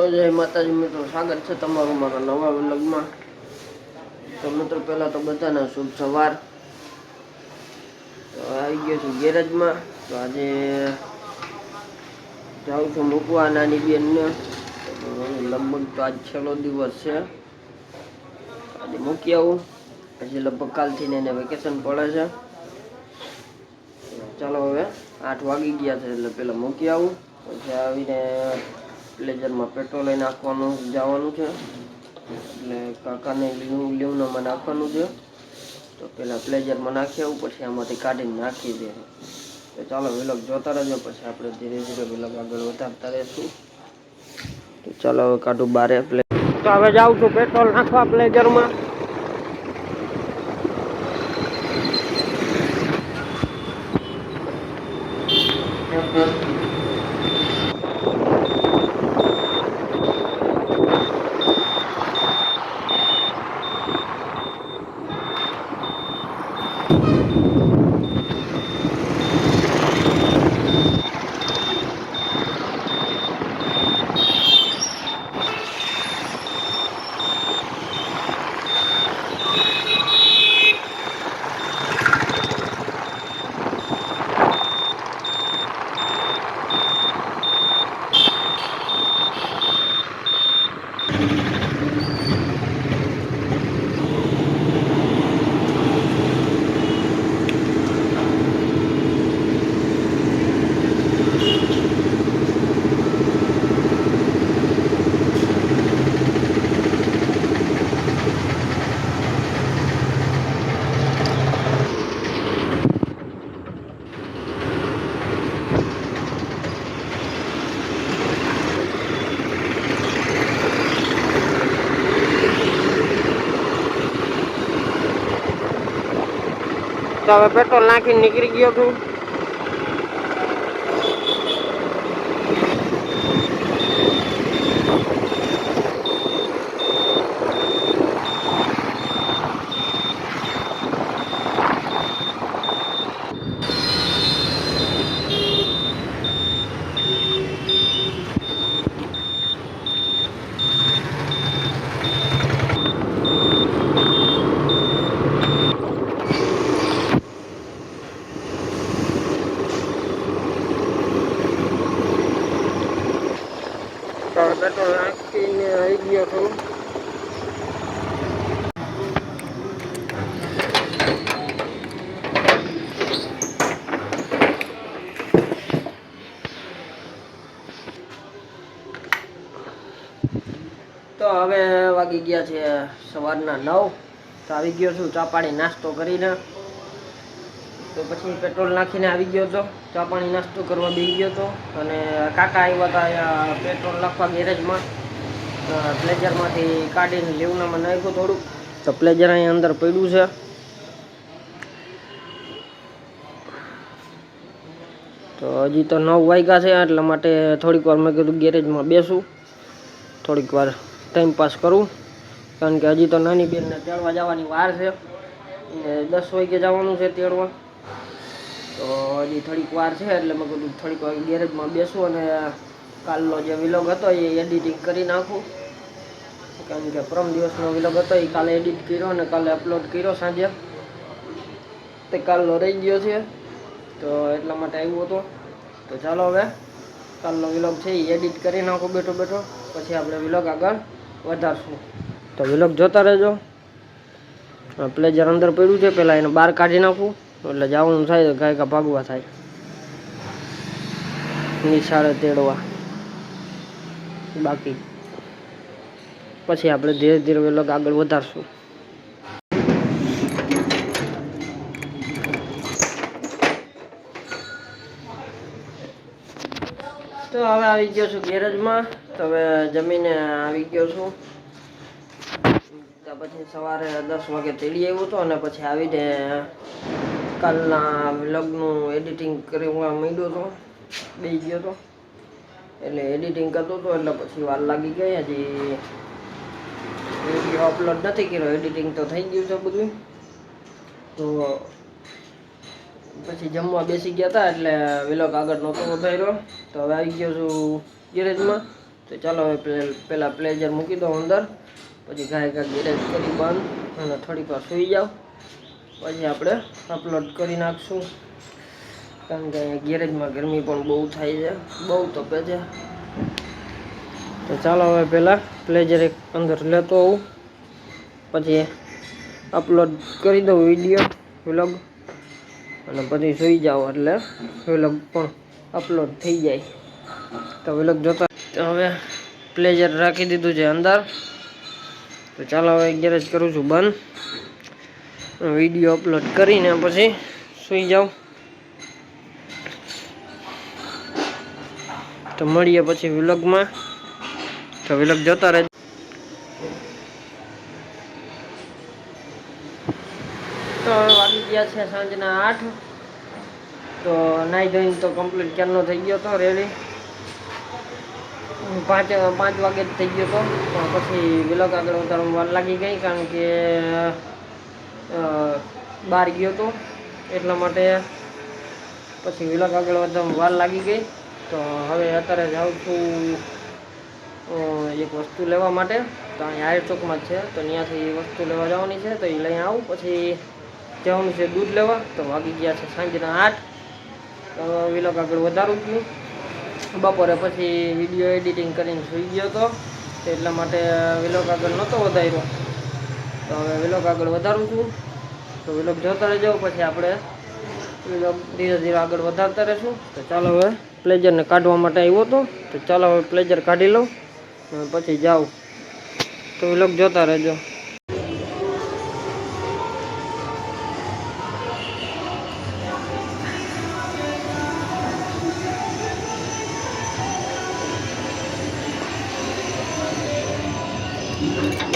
તો જય માતાજી મિત્રો, સ્વાગત છે તમારું મારા નવા વ્લોગમાં. તો મિત્રો, પહેલાં તો બધાને શુભ સવાર. તો આવી ગયો છું ગેરેજમાં. તો આજે જાઉં છું મૂકવા, નાની બેનને. લગભગ તો આજ છેલ્લો દિવસ છે. આજે મૂકી આવું. પછી લગભગ કાલથી એને વેકેશન પડે છે. ચાલો હવે આઠ વાગી ગયા છે એટલે પહેલાં મૂકી આવું. પછી આવીને પ્લેઝરમાં પેટ્રોલ લઈને નાખવાનું જવાનું છે. એટલે કાકાને લીવું લીવનામાં નાખવાનું છે. તો પહેલાં પ્લેઝરમાં નાખી આવું, પછી આમાંથી કાઢીને નાખી દે. તો ચાલો વિલોગ જોતા રહેજો, પછી આપણે ધીરે ધીરે વિલોગ આગળ વધારતા રહીશું. તો ચાલો હવે કાઢું બારે પ્લે તો હવે જાઉં છું પેટ્રોલ નાખવા પ્લેઝરમાં તો હવે પેટ્રોલ નાખીને નીકળી ગયો તો હવે પેટ્રોલ નાખીને આવી ગયો તો. તો હવે વાગી ગયા છે સવારના નવ. તો આવી ગયો છું, ચા પાણી નાસ્તો કરીને. તો પછી પેટ્રોલ નાખીને આવી ગયો હતો ચા પાણી નાસ્તો કરવા બેસી ગયો હતો અને કાકા આવ્યા હતા પેટ્રોલ નાખવા ગેરેજમાં. પ્લેઝરમાંથી કાઢીને લીવનામાં નાખ્યું થોડુંક. તો પ્લેઝર અહીંયા અંદર પડ્યું છે. તો હજી તો નવ વાગ્યા છે, એટલા માટે થોડીક વાર મેં કીધું ગેરેજમાં બેસું. થોડીક વાર ટાઈમ પાસ કરું. કારણ કે હજી તો નાની બેનને તેડવા જવાની વાર છે. દસ વાગે જવાનું છે તેડવા. તો હજી થોડીક વાર છે, એટલે મેં કીધું થોડીક વાર ગેરેજમાં બેસું અને કાલનો જે વિલોગ હતો એ એડિટિંગ કરી નાખું. કારણ કે પરમ દિવસનો વિલોગ હતો એ કાલે એડિટ કર્યો અને કાલે અપલોડ કર્યો સાંજે. તે કાલનો રહી ગયો છે, તો એટલા માટે આવ્યો હતો. તો ચાલો હવે, કાલનો વિલોગ છે એ એડિટ કરી નાખો બેઠો બેઠો, પછી આપણે વિલોગ આગળ વધારશું. તો વિલોગ જોતા રહેજો. પ્લેઝર અંદર પડ્યું છે પહેલાં એને બહાર કાઢી નાખું, એટલે જવાનું થાય તો ગાયકા ભાગવા થાય. નિશાળે તેડવા. બાકી. પછી આપણે ધીરે ધીરે વિલોગ આગળ વધારશું. તો હવે આવી ગયો છું ગેરેજમાં. તો હવે જમીને આવી ગયો છું. પછી સવારે દસ વાગે તેડી આવ્યો હતો અને પછી આવીને કાલના વ્લોગનું એડિટિંગ કરવા માંડ્યો હતો બે ગયો હતો એટલે એડિટિંગ કરતો હતો એટલે પછી વાર લાગી ગઈ. હજી વીડિયો અપલોડ નથી કર્યો એડિટિંગ તો થઈ ગયું છે બધું. તો પછી જમવા બેસી ગયા હતા એટલે વિલોક આગળ નહોતો વધાર્યો. તો હવે આવી ગયો છું ગેરેજમાં તો ચાલો હવે પહેલાં પ્લેજર મૂકી દો અંદર. પછી ગાય ગા ગેરેજ કરી બંધ અને થોડીક વાર સૂઈ જાઓ. પછી આપણે અપલોડ કરી નાખશું. કારણ કે ગેરેજમાં ગરમી પણ બહુ થાય છે. બહુ તપે છે. તો ચાલો હવે પહેલાં પ્લેજર એક અંદર લેતો આવું. પછી અપલોડ કરી દઉં વીડિયો વ્લોગ અને પછી સુઈ જાઓ એટલે વ્લોગ પણ અપલોડ થઈ જાય. તો વ્લોગ જોતા હવે પ્લેજર રાખી દીધું છે અંદર. તો ચાલો હવે ગેરેજ કરું છું બંધ. વીડિયો અપલોડ કરીને પછી સૂઈ જાઉં તો મળીએ પછી વ્લોગમાં તો વ્લોગ જોતા રહેજો. તો વાગી ગયા છે સાંજના આઠ. તો નાઈ ધોઈને તો કમ્પ્લીટ ક્યારનો થઈ ગયો હતો રેડી પાંચ પાંચ વાગે જ થઈ ગયો હતો પણ પછી વિલોક આગળ વધારવામાં વાર લાગી ગઈ કારણ કે બહાર ગયો તો. એટલા માટે પછી વિલોક આગળ વધારવામાં વાર લાગી ગઈ. તો હવે અત્યારે જાઉં છું. એક વસ્તુ લેવા માટે, તો અહીં આયર ચોકમાં જ છે. તો ત્યાંથી એ વસ્તુ લેવા જવાની છે, તો એ લઈ આવું. પછી જવાનું છે દૂધ લેવા. તો વાગી ગયા છે સાંજના આઠ. તો વિલોક આગળ વધારું છું. બપોરે પછી વીડિયો એડિટિંગ કરીને સૂઈ ગયો હતો એટલા માટે વિલોક આગળ નહોતો વધાર્યો. તો હવે વિલોક આગળ વધારું છું. તો વિલોક જોતા રહેજો. પછી આપણે વિલોક ધીરે ધીરે આગળ વધારતા રહેશું. તો ચાલો હવે પ્લેજરને કાઢવા માટે આવ્યો હતો તો ચાલો હવે પ્લેજર કાઢી લઉં. પછી જાઉં. તો લોકો જોતા રહેજો. તો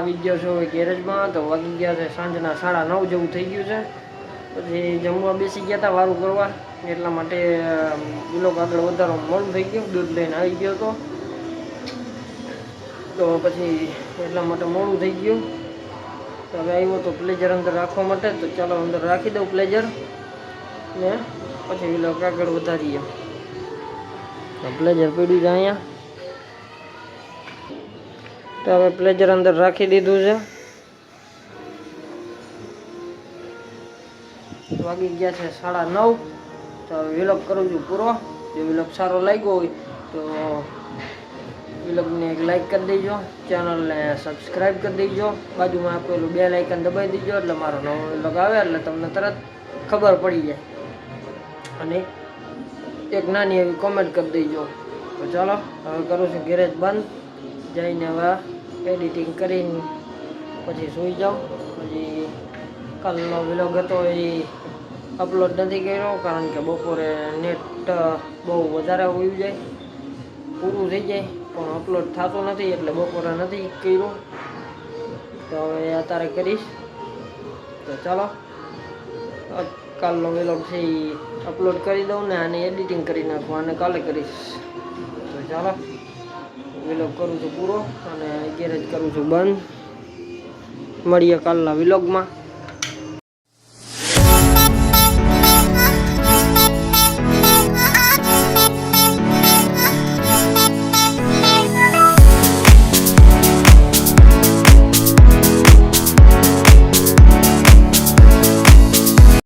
આવી ગયો છું ગેરેજમાં, તો વાગી ગયા છે સાંજના સાડા નવ જેવું થઈ ગયું છે. પછી જમવા બેસી ગયા હતા વારું કરવા, એટલા માટે બ્લોક આગળ વધારો મોડું થઈ ગયું, દૂધ લઈને આવી ગયો હતો તો પછી એટલા માટે મોડું થઈ ગયું. તો હવે આવ્યો તો પ્લેજર અંદર રાખવા માટે, તો ચાલો અંદર રાખી દઉં પ્લેજર ને પછી વિલોક આગળ વધારીએ. પ્લેજર પડ્યું છે અહીંયા. તો હવે પ્લેજર અંદર રાખી દીધું છે. વાગી ગયા છે સાડા નવ. તો હવે વિલોક કરું છું પૂરો. જો વિલોપ સારો લાગ્યો હોય તો વિલોકને એક લાઇક કરી દેજો. ચેનલને સબસ્ક્રાઈબ કરી દેજો. બાજુમાં આપેલું બે લાઇકન દબાવી દેજો એટલે મારો નવો વિલોગ આવે એટલે તમને તરત ખબર પડી જાય. અને એક નાની એવી કોમેન્ટ કરી દેજો. તો ચાલો, હવે કરું છું ગેરેજ બંધ. જઈને હવે એડિટિંગ કરીને પછી સૂઈ જાઉં. પછી કાલનો વિલોગ હતો એ અપલોડ નથી કર્યો કારણ કે બપોરે નેટ બહુ વધારે હોયું જાય. પૂરું થઈ જાય, પણ અપલોડ થતું નથી એટલે બપોરે નથી કર્યું. તો હવે અત્યારે કરીશ. તો ચાલો. કાલનો વિલોગ છે એ અપલોડ કરી દઉં ને આને એડિટિંગ કરી નાખું અને કાલે કરીશ. તો ચાલો. વિલોગ કરું છું પૂરો અને ગેરેજ કરું છું બંધ. મળીએ કાલના વિલોગમાં